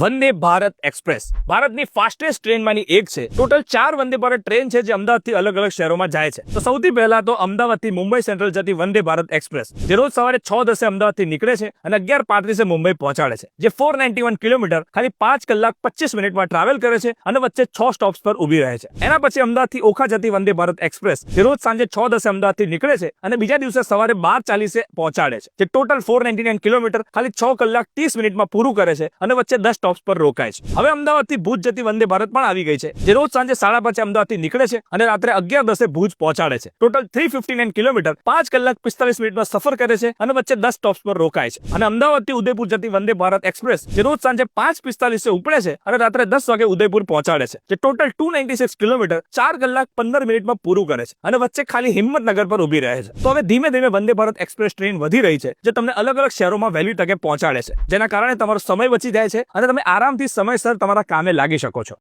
વંદે Bharat express. ભારતની fastest ટ્રેનમાંની એક છે. ટોટલ ચાર વંદે ભારત ટ્રેન છે જે અમદાવાદથી અલગ અલગ શહેરોમાં જાય છે. તો સૌથી પહેલા તો અમદાવાદથી મુંબઈ સેન્ટ્રલ જતી વંદે ભારત એક્સપ્રેસ. જે રોજ સવારે છ દસે અમદાવાદથી નીકળે છે અને અગિયાર પાંત્રીસે મુંબઈ પહોંચાડે છે. જે ફોર કિલોમીટર ખાલી પાંચ કલાક પચીસ મિનિટમાં ટ્રાવેલ કરે છે અને વચ્ચે છ સ્ટોપ્સ પર ઊભી રહે છે. એના પછી અમદાવાદથી ઓખા જતી વંદે ભારત એક્સપ્રેસ જે રોજ સાંજે છ દસે અમદાવાદથી નીકળે છે અને બીજા દિવસે સવારે બાર ચાલીસે પહોંચાડે છે. જે ટોટલ ફોર કિલોમીટર ખાલી છ કલાક ત્રીસ મિનિટમાં પૂરું કરે છે અને વચ્ચે દસ સ્ટોપ્સ પર રોકાય છે. હવે અમદાવાદથી ભુજ જતી વંદે ભારત પણ આવી ગઈ છે. જે રોજ સાંજે સાડા પાંચે અમદાવાદથી નીકળે છે અને રાત્રે અગિયાર દસે ભુજ પહોંચાડે છે. Total three fifty nine kilometre, પાંચ કલાક પિસ્તાલીસ મિનિટમાં સફર કરે છે અને વચ્ચે દસ સ્ટોપ્સ પર રોકાય છે. અને અમદાવાદથી ઉદયપુર જતી વંદે ભારત એક્સપ્રેસ, જે રોજ સાંજે પાંચ પિસ્તાલીસે ઉપડે છે અને રાત્રે દસ વાગે ઉદયપુર પહોંચાડે છે. જે total two ninety six kilometre, ચાર કલાક પંદર મિનિટમાં પૂરું કરે છે અને વચ્ચે ખાલી હિંમતનગર પર ઊભી રહે છે. તો હવે ધીમે ધીમે વંદે ભારત એક્સપ્રેસ ટ્રેન વધી રહી છે, જે તમને અલગ અલગ શહેરોમાં વહેલી તકે પહોંચાડે છે. જેના કારણે તમારો સમય બચી જાય છે અને તમે આરામથી સમયસર તમારા કામે લાગી શકો છો.